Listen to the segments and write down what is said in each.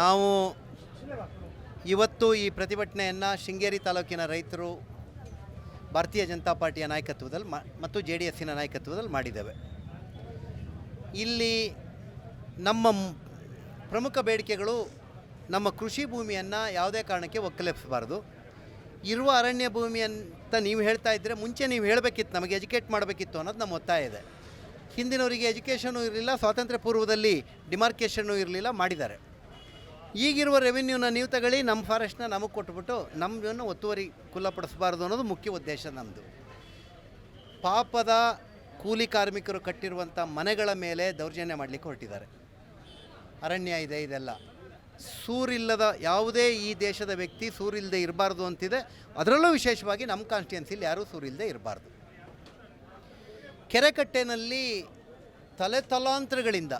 ನಾವು ಇವತ್ತು ಈ ಪ್ರತಿಭಟನೆಯನ್ನು ಶೃಂಗೇರಿ ತಾಲೂಕಿನ ರೈತರು ಭಾರತೀಯ ಜನತಾ ಪಾರ್ಟಿಯ ನಾಯಕತ್ವದಲ್ಲಿ ಮತ್ತು ಜೆ ಡಿ ಎಸ್ಸಿನ ನಾಯಕತ್ವದಲ್ಲಿ ಮಾಡಿದ್ದೇವೆ. ಇಲ್ಲಿ ನಮ್ಮ ಪ್ರಮುಖ ಬೇಡಿಕೆಗಳು ನಮ್ಮ ಕೃಷಿ ಭೂಮಿಯನ್ನು ಯಾವುದೇ ಕಾರಣಕ್ಕೆ ಒಕ್ಕಲೆಬ್ಸಬಾರ್ದು ಇರುವ ಅರಣ್ಯ ಭೂಮಿ ಅಂತ ನೀವು ಹೇಳ್ತಾ ಇದ್ದರೆ ಮುಂಚೆ ನೀವು ಹೇಳಬೇಕಿತ್ತು, ನಮಗೆ ಎಜುಕೇಟ್ ಮಾಡಬೇಕಿತ್ತು ಅನ್ನೋದು ನಮ್ಮ ಒತ್ತಾಯ ಇದೆ. ಹಿಂದಿನವರಿಗೆ ಎಜುಕೇಷನು ಇರಲಿಲ್ಲ, ಸ್ವಾತಂತ್ರ್ಯ ಪೂರ್ವದಲ್ಲಿ ಡಿಮಾರ್ಕೇಷನ್ನು ಇರಲಿಲ್ಲ, ಮಾಡಿದ್ದಾರೆ. ಈಗಿರುವ ರೆವಿನ್ಯೂನ ನೀವು ತಗೊಳ್ಳಿ ನಮ್ಮ ಫಾರೆಸ್ಟ್ನ ನಮಗೆ ಕೊಟ್ಬಿಟ್ಟು ನಮ್ಮನ್ನು ಒತ್ತುವರಿ ಕುಲ್ಲಪಡಿಸಬಾರ್ದು ಅನ್ನೋದು ಮುಖ್ಯ ಉದ್ದೇಶ ನಮ್ಮದು ಪಾಪದ ಕೂಲಿ ಕಾರ್ಮಿಕರು ಕಟ್ಟಿರುವಂಥ ಮನೆಗಳ ಮೇಲೆ ದೌರ್ಜನ್ಯ ಮಾಡಲಿಕ್ಕೆ ಹೊರಟಿದ್ದಾರೆ. ಅರಣ್ಯ ಇದೆ, ಇದೆಲ್ಲ. ಸೂರಿಲ್ಲದ ಯಾವುದೇ ಈ ದೇಶದ ವ್ಯಕ್ತಿ ಸೂರಿಲ್ಲದೆ ಇರಬಾರ್ದು ಅಂತಿದೆ. ಅದರಲ್ಲೂ ವಿಶೇಷವಾಗಿ ನಮ್ಮ ಕಾನ್ಸ್ಟಿಟ್ಯೂನ್ಸಿಲಿ ಯಾರೂ ಸೂರಿಲ್ಲದೆ ಇರಬಾರ್ದು. ಕೆರೆಕಟ್ಟೆನಲ್ಲಿ ತಲೆ ತಲಾಂತರಗಳಿಂದ,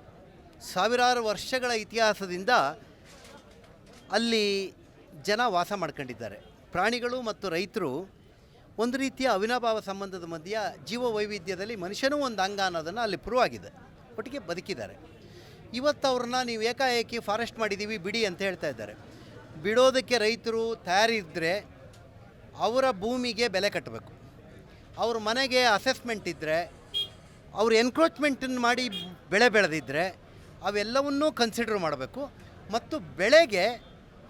ಸಾವಿರಾರು ವರ್ಷಗಳ ಇತಿಹಾಸದಿಂದ ಅಲ್ಲಿ ಜನ ವಾಸ ಮಾಡ್ಕೊಂಡಿದ್ದಾರೆ. ಪ್ರಾಣಿಗಳು ಮತ್ತು ರೈತರು ಒಂದು ರೀತಿಯ ಅವಿನಾಭಾವ ಸಂಬಂಧದ ಮಧ್ಯ ಜೀವ ವೈವಿಧ್ಯದಲ್ಲಿ ಮನುಷ್ಯನೂ ಒಂದು ಅಂಗ ಅನ್ನೋದನ್ನು ಅಲ್ಲಿ ಪ್ರೂವ್ ಆಗಿದೆ ಒಟ್ಟಿಗೆ ಬದುಕಿದ್ದಾರೆ. ಇವತ್ತು ಅವ್ರನ್ನ ನೀವು ಏಕಾಏಕಿ ಫಾರೆಸ್ಟ್ ಮಾಡಿದ್ದೀವಿ, ಬಿಡಿ ಅಂತ ಹೇಳ್ತಾ ಇದ್ದಾರೆ. ಬಿಡೋದಕ್ಕೆ ರೈತರು ತಯಾರಿದ್ದರೆ ಅವರ ಭೂಮಿಗೆ ಬೆಲೆ ಕಟ್ಟಬೇಕು. ಅವ್ರ ಮನೆಗೆ ಅಸೆಸ್ಮೆಂಟ್ ಇದ್ದರೆ ಅವ್ರು ಎನ್ಕ್ರೋಚ್ಮೆಂಟನ್ನು ಮಾಡಿ ಬೆಳೆ ಬೆಳೆದಿದ್ದರೆ ಅವೆಲ್ಲವನ್ನೂ ಕನ್ಸಿಡರ್ ಮಾಡಬೇಕು. ಮತ್ತು ಬೆಳೆಗೆ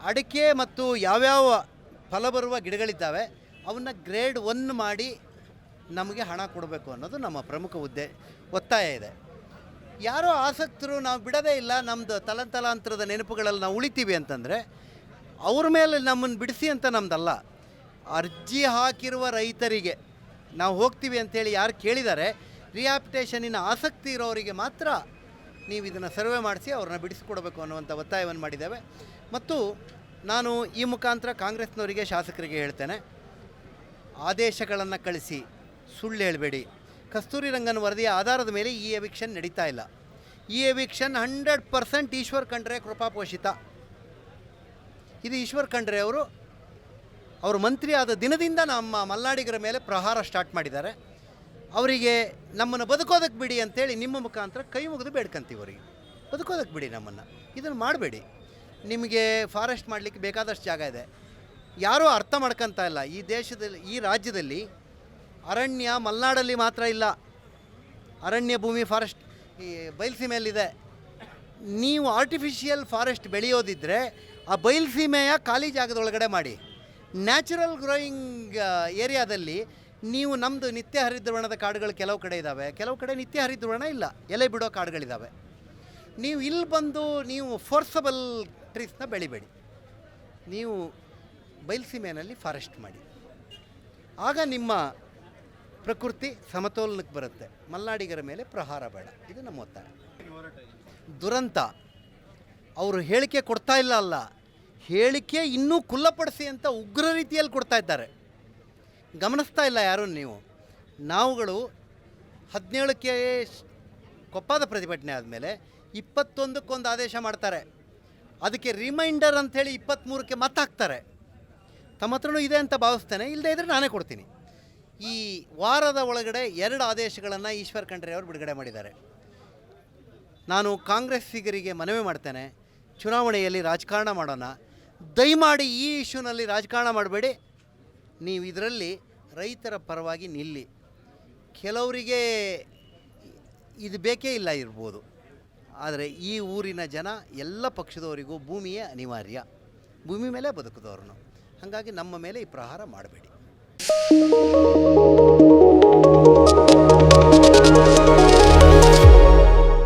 ಅಡಿಕೆ ಮತ್ತು ಯಾವ್ಯಾವ ಫಲ ಬರುವ ಗಿಡಗಳಿದ್ದಾವೆ, ಅವನ್ನ ಗ್ರೇಡ್ ಒನ್ ಮಾಡಿ ನಮಗೆ ಹಣ ಕೊಡಬೇಕು ಅನ್ನೋದು ನಮ್ಮ ಪ್ರಮುಖ ಉದ್ದೇ, ಒತ್ತಾಯ ಇದೆ. ಯಾರೋ ಆಸಕ್ತರು ನಾವು ಬಿಡದೇ ಇಲ್ಲ ನಮ್ಮದು ತಲಂತಲಾಂತರದ ನೆನಪುಗಳಲ್ಲಿ ನಾವು ಉಳಿತೀವಿ ಅಂತಂದರೆ, ಅವ್ರ ಮೇಲೆ ನಮ್ಮನ್ನು ಬಿಡಿಸಿ ಅಂತ ನಮ್ಮದಲ್ಲ ಅರ್ಜಿ ಹಾಕಿರುವ ರೈತರಿಗೆ ನಾವು ಹೋಗ್ತೀವಿ ಅಂತೇಳಿ ಯಾರು ಕೇಳಿದ್ದಾರೆ ರಿಯಾಪ್ಟೇಷನಿನ ಆಸಕ್ತಿ ಇರೋರಿಗೆ ಮಾತ್ರ ನೀವು ಇದನ್ನು ಸರ್ವೆ ಮಾಡಿಸಿ ಅವ್ರನ್ನ ಬಿಡಿಸಿಕೊಡಬೇಕು ಅನ್ನುವಂಥ ಒತ್ತಾಯವನ್ನು ಮಾಡಿದ್ದೇವೆ. ಮತ್ತು ನಾನು ಈ ಮುಖಾಂತರ ಕಾಂಗ್ರೆಸ್ನವರಿಗೆ, ಶಾಸಕರಿಗೆ ಹೇಳ್ತೇನೆ, ಆದೇಶಗಳನ್ನು ಕಳಿಸಿ, ಸುಳ್ಳು ಹೇಳಬೇಡಿ. ಕಸ್ತೂರಿ ರಂಗನ ವರದಿಯ ಆಧಾರದ ಮೇಲೆ ಈ ಎವಿಕ್ಷನ್ ನಡೀತಾ ಇಲ್ಲ. ಈ eviction hundred percent Eshwar Khandre ಕೃಪಾಪೋಷಿತ ಇದು ಈಶ್ವರ್ ಖಂಡ್ರೆ ಅವರು ಅವರು ಮಂತ್ರಿ ಆದ ದಿನದಿಂದ ನಮ್ಮ ಮಲ್ನಾಡಿಗರ ಮೇಲೆ ಪ್ರಹಾರ ಸ್ಟಾರ್ಟ್ ಮಾಡಿದ್ದಾರೆ. ಅವರಿಗೆ ನಮ್ಮನ್ನು ಬದುಕೋದಕ್ಕೆ ಬಿಡಿ ಅಂತೇಳಿ ನಿಮ್ಮ ಮುಖಾಂತರ ಕೈ ಮುಗಿದು ಬೇಡ್ಕಂತೀವಿ ಅವರಿಗೆ. ಬದುಕೋದಕ್ಕೆ ಬಿಡಿ ನಮ್ಮನ್ನು. ಇದನ್ನು ಮಾಡಬೇಡಿ. ನಿಮಗೆ ಫಾರೆಸ್ಟ್ ಮಾಡಲಿಕ್ಕೆ ಬೇಕಾದಷ್ಟು ಜಾಗ ಇದೆ. ಯಾರೂ ಅರ್ಥ ಮಾಡ್ಕೊತಾ ಇಲ್ಲ. ಈ ದೇಶದಲ್ಲಿ, ಈ ರಾಜ್ಯದಲ್ಲಿ ಅರಣ್ಯ ಮಲೆನಾಡಲ್ಲಿ ಮಾತ್ರ ಇಲ್ಲ. ಅರಣ್ಯ ಭೂಮಿ ಫಾರೆಸ್ಟ್ ಈ ಬಯಲುಸೀಮೆಯಲ್ಲಿದೆ ನೀವು ಆರ್ಟಿಫಿಷಿಯಲ್ ಫಾರೆಸ್ಟ್ ಬೆಳೆಯೋದಿದ್ದರೆ ಆ ಬಯಲುಸೀಮೆಯ ಖಾಲಿ ಜಾಗದೊಳಗಡೆ ಮಾಡಿ. ನ್ಯಾಚುರಲ್ ಗ್ರೋಯಿಂಗ್ ಏರಿಯಾದಲ್ಲಿ ನೀವು ನಮ್ಮದು ನಿತ್ಯ ಹರಿದ್ರವಣದ ಕಾಡುಗಳು ಕೆಲವು ಕಡೆ ಇದ್ದಾವೆ ಕೆಲವು ಕಡೆ ನಿತ್ಯ ಹರಿದ್ರವಣ ಇಲ್ಲ. ಎಲೆ ಬಿಡೋ ಕಾಡುಗಳಿದ್ದಾವೆ ನೀವು ಇಲ್ಲಿ ಬಂದು, ನೀವು ಫೋರ್ಸಬಲ್ ಟ್ರೀಸ್ನ ಬೆಳಿಬೇಡಿ. ನೀವು ಬಯಲುಸೀಮೆಯಲ್ಲಿ ಫಾರೆಸ್ಟ್ ಮಾಡಿ. ಆಗ ನಿಮ್ಮ ಪ್ರಕೃತಿ ಸಮತೋಲನಕ್ಕೆ ಬರುತ್ತೆ. ಮಲ್ನಾಡಿಗರ ಮೇಲೆ ಪ್ರಹಾರ ಬೇಡ. ಇದು ನಮ್ಮ ಒತ್ತಾಯ ದುರಂತ. ಅವರು ಹೇಳಿಕೆ ಕೊಡ್ತಾ ಇಲ್ಲ ಅಲ್ಲ. ಹೇಳಿಕೆ ಇನ್ನೂ ಖುಲ್ಲಪಡಿಸಿ ಅಂತ ಉಗ್ರ ರೀತಿಯಲ್ಲಿ ಕೊಡ್ತಾ ಇದ್ದಾರೆ. ಗಮನಿಸ್ತಾ ಇಲ್ಲ ಯಾರೂ ನೀವು. ನಾವುಗಳು ಹದಿನೇಳಕ್ಕೆ ಕೊಪ್ಪದ ಪ್ರತಿಭಟನೆ ಆದಮೇಲೆ ಇಪ್ಪತ್ತೊಂದಕ್ಕೊಂದು ಆದೇಶ ಮಾಡ್ತಾರೆ. ಅದಕ್ಕೆ ರಿಮೈಂಡರ್ ಅಂಥೇಳಿ ಇಪ್ಪತ್ತ್ಮೂರಕ್ಕೆ ಮತ್ತೆ ಹಾಕ್ತಾರೆ ತಮ್ಮ ಹತ್ರನೂ ಇದೆ ಅಂತ ಭಾವಿಸ್ತೇನೆ ಇಲ್ಲದೇ ಇದ್ದರೆ ನಾನೇ ಕೊಡ್ತೀನಿ. ಈ ವಾರದ ಒಳಗಡೆ ಎರಡು ಆದೇಶಗಳನ್ನು ಈಶ್ವರ್ ಖಂಡ್ರೆ ಅವರು ಬಿಡುಗಡೆ ಮಾಡಿದ್ದಾರೆ. ನಾನು ಕಾಂಗ್ರೆಸ್ಸಿಗರಿಗೆ ಮನವಿ ಮಾಡ್ತೇನೆ, ಚುನಾವಣೆಯಲ್ಲಿ ರಾಜಕಾರಣ ಮಾಡೋಣ. ದಯಮಾಡಿ ಈ ಇಶ್ಯೂನಲ್ಲಿ ರಾಜಕಾರಣ ಮಾಡಬೇಡಿ. ನೀವು ಇದರಲ್ಲಿ ರೈತರ ಪರವಾಗಿ ನಿಲ್ಲಿ. ಕೆಲವರಿಗೆ ಇದು ಬೇಕೇ ಇಲ್ಲ ಇರ್ಬೋದು. ಆದರೆ ಈ ಊರಿನ ಜನ ಎಲ್ಲ ಪಕ್ಷದವರಿಗೂ ಭೂಮಿಯೇ ಅನಿವಾರ್ಯ. ಭೂಮಿ ಮೇಲೆ ಬದುಕಿದವ್ರನ್ನು. ಹಾಗಾಗಿ ನಮ್ಮ ಮೇಲೆ ಈ ಪ್ರಹಾರ ಮಾಡಬೇಡಿ.